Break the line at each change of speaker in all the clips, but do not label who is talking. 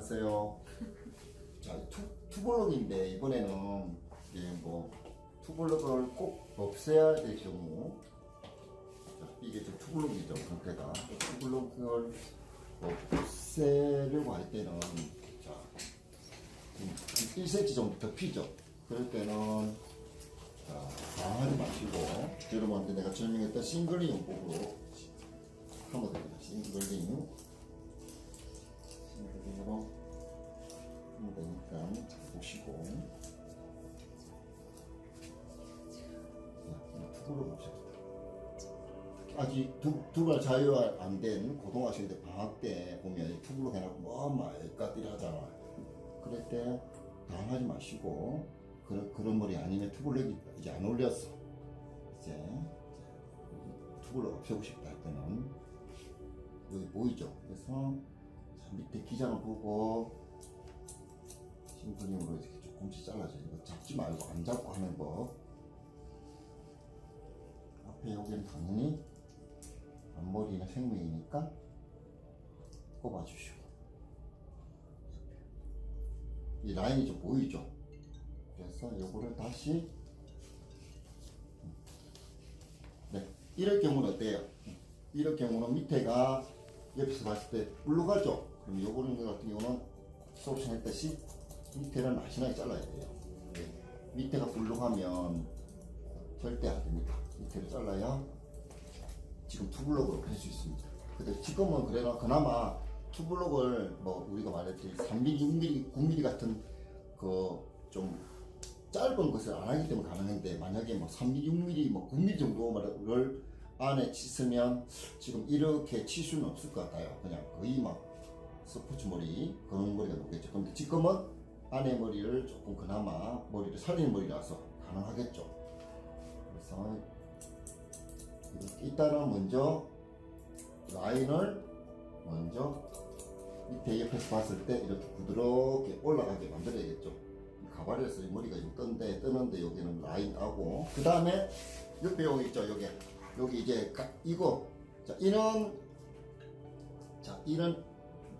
안녕하세요. 자, 투, 투블럭인데 이번에는 이제 뭐 투블럭을 꼭 없애야 될 경우 자, 이게 좀 투블럭이죠 상태가 투블럭을 없애려고 할 때는 자, 음, 1cm 정도 더 피죠. 그럴 때는 자, 당하지 마시고 여러분한테 내가 설명했던 싱글링 용법으로 하면 됩니다. 싱글링 싱글링으로 하면 되니까 잘 보시고 투구를 보십니다. 아직 두, 두발 자유화 안 된 고등학생들 방학 때 보면 투구로 해놓고 뭐 말까지 하잖아요. 그럴 때 당하지 마시고 그런, 그런 머리 아니면 투블럭이 이제 안 올렸어. 이제 투블럭 없애고 싶다 할 때는 여기 보이죠? 그래서 자, 밑에 기장을 보고 심플링으로 이렇게 조금씩 잘라줘요. 이거 잡지 말고 안 잡고 하는 법. 앞에 여기는 당연히 앞머리는 생명이니까 꼽아주시고 이 라인이 좀 보이죠? 그래서 요거를 다시 네 이럴 경우는 어때요? 이럴 경우는 밑에가 옆에서 봤을 때 물러가죠? 그럼 요거는 같은 경우는 수업시간 했듯이 밑에를 날씬하게 잘라야 돼요 네. 밑에가 불룩하면 절대 안 됩니다 밑에를 잘라야 지금 투블럭으로 할 수 있습니다 근데 지금은 그래나 그나마 투블럭을 뭐 우리가 말했듯이 3mm, 6mm, 9mm 같은 그 좀 짧은 것을 안 하기 때문에 가능한데 만약에 뭐 3mm, 6mm, 뭐 9mm 정도를 안에 치으면 지금 이렇게 칠 수는 없을 것 같아요. 그냥 거의 막 스포츠 머리 그런 머리가 나오겠죠. 근데 지금은 안에 머리를 조금 그나마 머리를 살리는 머리라서 가능하겠죠. 그래서 일단은 먼저 라인을 먼저 밑에 옆에서 봤을 때 이렇게 부드럽게 올라가게 만들어야겠죠. 가발에서 머리가 좀 뜬데 뜨는데 여기는 라인 하고 그 다음에 옆에 여기 있죠 여기 여기 이제 이거 자 이런 자 이런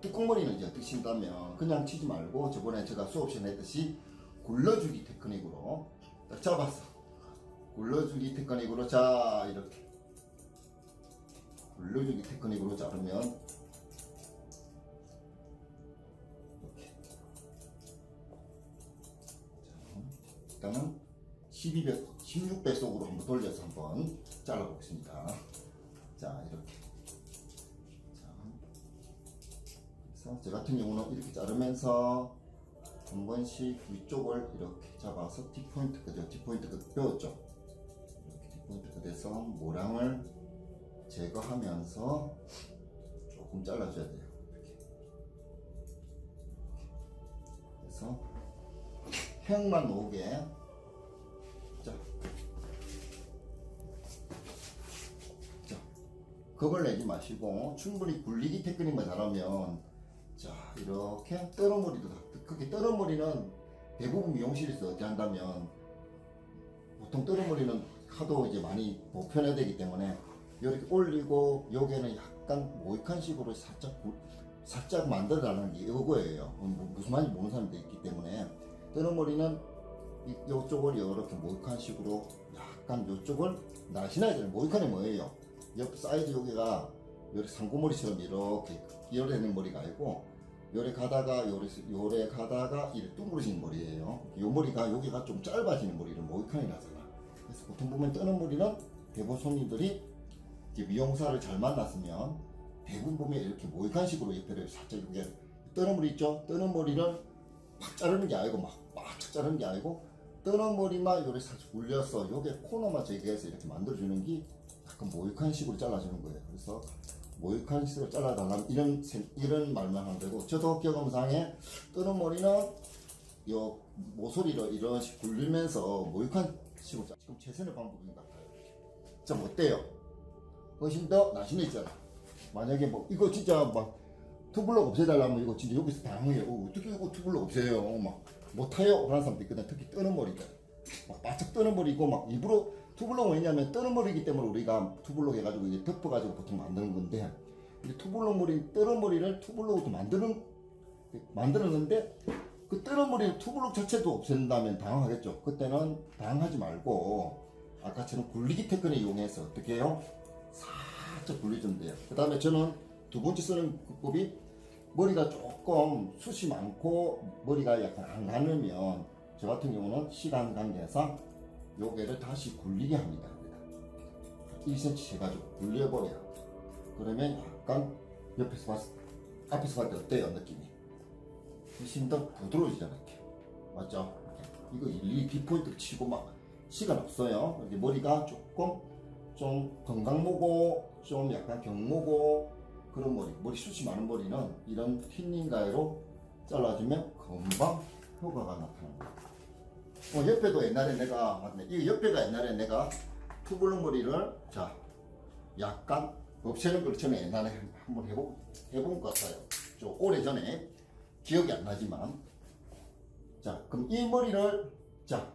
뚜껑머리는 이제 어떻게 친다면 그냥 치지 말고 저번에 제가 수업 시간에 했듯이 굴러주기 테크닉으로 딱 잡았어 굴러주기 테크닉으로 자 이렇게 굴러주기 테크닉으로 자르면 일단은 12배, 16배속으로 한번 돌려서 한번 잘라보겠습니다. 자, 이렇게. 그래서 저 같은 경우는 이렇게 자르면서 한 번씩 위쪽을 이렇게 잡아서 T포인트, 그죠? T포인트 그 배웠죠? 이렇게 T포인트가 돼서 모랑을 제거하면서 조금 잘라줘야 돼요. 이렇게. 그래서 팽만 오게 자, 자 겁을 내지 마시고 충분히 굴리기 테크닉만 잘하면 자 이렇게 떠는 머리도 다 그렇게 떠는 머리는 대부분 미용실에서 어떻게 한다면 보통 떠는 머리는 하도 이제 많이 보편화 되기 때문에 이렇게 올리고 여기는 약간 모이칸 식으로 살짝 살짝 만들어 달라는 게 이거예요 뭐 무슨 말인지 모르는 사람도 있기 때문에 뜨는 머리는 이쪽을 이렇게 모이칸 식으로 약간 이쪽을 날씬하게 되는 모이칸이 뭐예요? 옆 사이드 여기가 이렇게 상고머리처럼 이렇게 이어내는 머리가 아니고 요래 가다가 요래, 요래 가다가 이렇게 둥그러진 머리예요 요 머리가 여기가 좀 짧아지는 머리를 모이칸이 나잖아 그래서 보통 보면 뜨는 머리는 대부분 손님들이 미용사를 잘 만났으면 대부분 보면 이렇게 모이칸식으로 옆에를 살짝 이게 뜨는 머리 있죠? 뜨는 머리를 막 자르는 게 아니고 막빡 자르는 게 아니고 뜨는 머리만 요렇게 살짝 올려서 요게 코너만 제거해서 이렇게 만들어주는 게 약간 모이칸 식으로 잘라주는 거예요. 그래서 모이칸 식으로 잘라달라면 이런, 이런 말만 하면 되고 저도 경험상에 뜨는 머리는 요 모서리를 이런 식 굴리면서 모이칸 식으로 자 지금 최선의 방법인 것 같아요. 좀 어때요? 훨씬 더 날씬해지잖아. 만약에 뭐 이거 진짜 막 투블럭 없애달라면 이거 진짜 여기서 당해요. 어, 어떻게 이거 투블럭 없애요? 막 못해요? 그런 사람도 있거든. 특히 뜨는 머리들. 막 바짝 뜨는 머리고 막 일부러 투블럭은 왜냐면 뜨는 머리이기 때문에 우리가 투블럭 해가지고 이제 덮어가지고 보통 만드는 건데 근데 투블럭 머리, 뜨는 머리를 투블럭으로 만드는 만들었는데 그 뜰어머리 투블럭 자체도 없앤다면 당황하겠죠. 그때는 당황하지 말고 아까처럼 굴리기 테크닉 이용해서 어떻게 해요? 살짝 굴려주면 돼요. 그 다음에 저는 두 번째 쓰는 방법이 머리가 조금 숱이 많고 머리가 약간 안 가누면 저 같은 경우는 시간 관계상 요게를 다시 굴리게 합니다. 1cm 해가지고 굴려버려요. 그러면 약간 옆에서 봤을 앞에서 봤을 때 어때요 느낌이? 훨씬 더 부드러워지잖아요. 이렇게. 맞죠? 이거 일일이 비포인트 치고 막 시간 없어요. 이렇게 머리가 조금 좀 건강모고 좀 약간 경모고 그런 머리, 머리 숱이 많은 머리는 이런 틴닝 가위로 잘라주면 금방 효과가 나타납니다. 어, 옆에도 옛날에 내가 맞네. 이 옆에가 옛날에 내가 투블럭 머리를 자 약간 없애는 걸 전에 옛날에 한번 해보, 해본 것 같아요. 좀 오래 전에 기억이 안 나지만 자 그럼 이 머리를 자,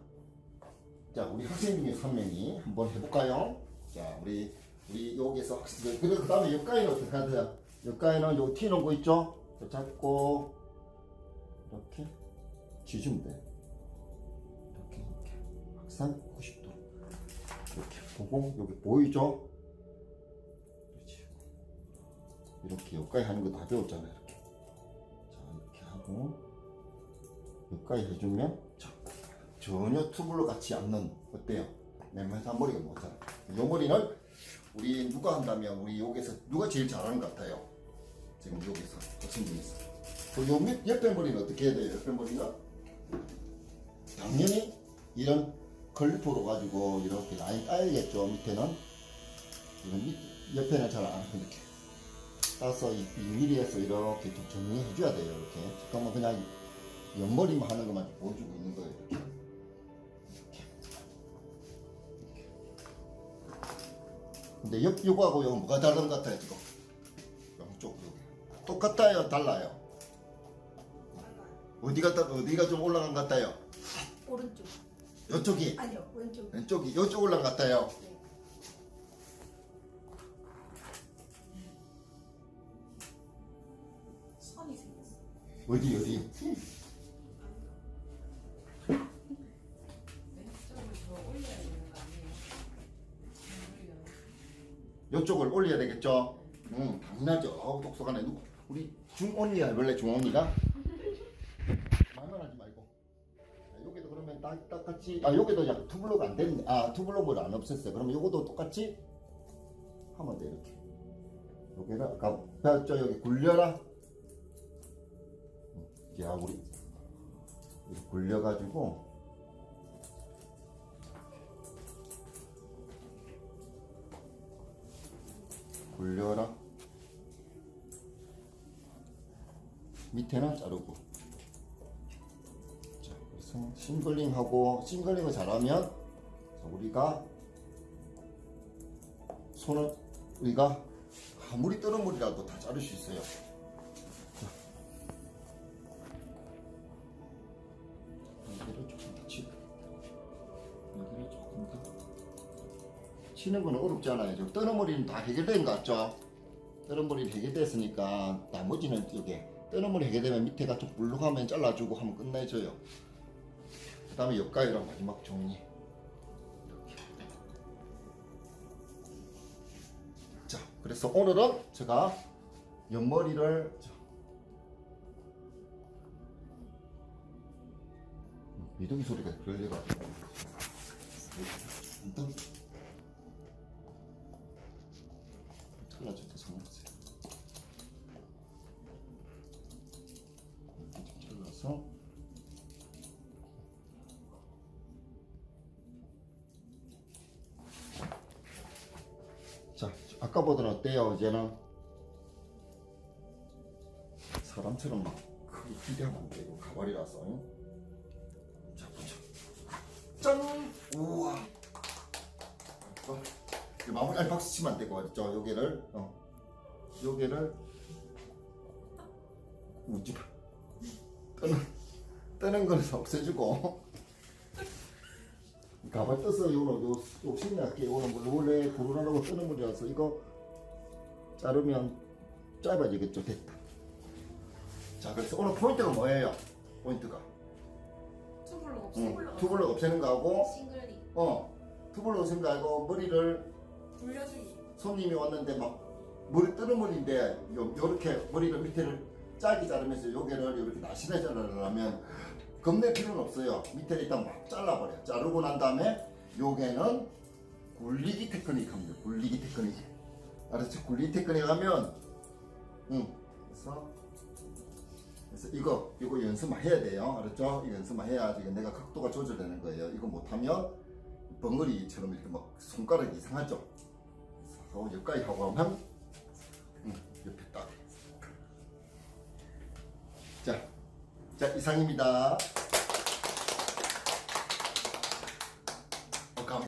자 우리 학생 중에 한 명이 한번 해볼까요? 자 우리 우리 여기서 학생 그 다음에 옆가에는 어떻게 하세요? 옆가에는 요티 놓은 거 있죠? 그 잡고 이렇게 쥐주면 돼. 항상 90도 이렇게 보고 여기 보이죠? 이렇게 여기까지 하는 거 다 배웠잖아요. 이렇게. 자 이렇게 하고 여기까지 해주면 자, 전혀 투블로 같지 않는 어때요? 맨만한 머리가 못잖아. 이 머리는 우리 누가 한다면 우리 여기서 누가 제일 잘하는 것 같아요? 지금 여기서 학생 중에서. 그요 밑 옆에 머리는 어떻게 해야 돼요? 옆에 머리가 당연히 이런 클리퍼로 가지고 이렇게 라인 따야겠죠 밑에는. 이런 밑 옆에는 잘 안 이렇게. 따서 2mm에서 이렇게 좀 정리해 줘야 돼요 이렇게. 잠깐만 그냥 옆머리만 하는 것만 보여주고 있는 거예요 이렇게. 근데 옆 요거하고 요거 뭐가 다른 것 같아요 지금 양쪽 똑같아요 달라요? 어디가 따- 어디가 좀 올라간 것 같아요 이쪽이
아니요 왼쪽
왼쪽이 이쪽
네. 선이 생겼어
어디 어디
왼쪽을 더 올려야.
이쪽을 되겠죠? 응, 당연하죠. 어우, 똑똑하네. 누구? 우리 중언니가 원래 중언니가? 똑같이, 아, 여기도 약 투블럭 안 됐네. 아, 투블럭을 안 없앴어요. 그러면 요것도 똑같이 하면 돼, 이렇게. 여기를 아까 배웠죠? 여기 굴려라. 응, 야, 우리. 굴려가지고. 굴려라. 밑에는 자르고. 싱글링하고 싱글링을 잘하면 자, 우리가 손을 우리가 아무리 뜨는 물이라도 다 자를 수 있어요. 자. 여기를 조금 더 치고 여기를 조금 더 치는 거는 어렵지 않아요. 지금 뜨는 머리는 다 해결된 것 같죠? 뜨는 머리는 해결됐으니까 나머지는 여기 뜨는 머리 해결되면 밑에가 좀 불룩하면 잘라주고 하면 끝내줘요. 그 다음에 옆가위랑 마지막 정리. 이렇게. 자, 그래서 오늘은 제가 옆머리를 자, 미동이 소리가 들려가지고 일단 잘라줘도 상관없어요. 이렇게 좀 잘라서 아까보다는 어때요? 이제는 사람처럼 막 크게 기대하면 안 되고 가발이라서 응? 자, 보자. 짠! 우와! 어, 마무리 아니 박수 치면 안 되고 맞죠? 여기를 어. 여기를 우지 마. 뜨는 뜨는 거는 없애주고 가발 떠서 요런 요 욕심이 날게 물 원래 구르라고 뜨는 물이라서 이거 자르면 짧아지겠죠 됐다 자, 그래서 오늘 포인트가 뭐예요? 포인트가.
투블럭 없어.
응,
투블럭
없애는 거하고,
싱글리
어, 투블럭 없애는 거 아니고, 머리를
돌려주기.
손님이 왔는데 막, 머리 뜨는 머리인데, 요, 요렇게 머리를 밑에를 짧게 자르면서 요게를 이렇게 날씬하게 자르려면, 겁낼 필요는 없어요. 밑에 일단 막 잘라버려. 자르고 난 다음에, 요게는 굴리기 테크닉 합니다. 굴리기 테크닉. 알았지? 굴리기 테크닉 하면, 응. 그래서, 그래서 이거, 이거 연습만 해야 돼요. 알았죠? 이거 연습만 해야지 내가 각도가 조절되는 거예요. 이거 못하면, 벙어리처럼 이렇게 막 손가락이 이상하죠? 하고 여기까지 하고 하면, 응, 옆에 딱. 자, 자, 이상입니다.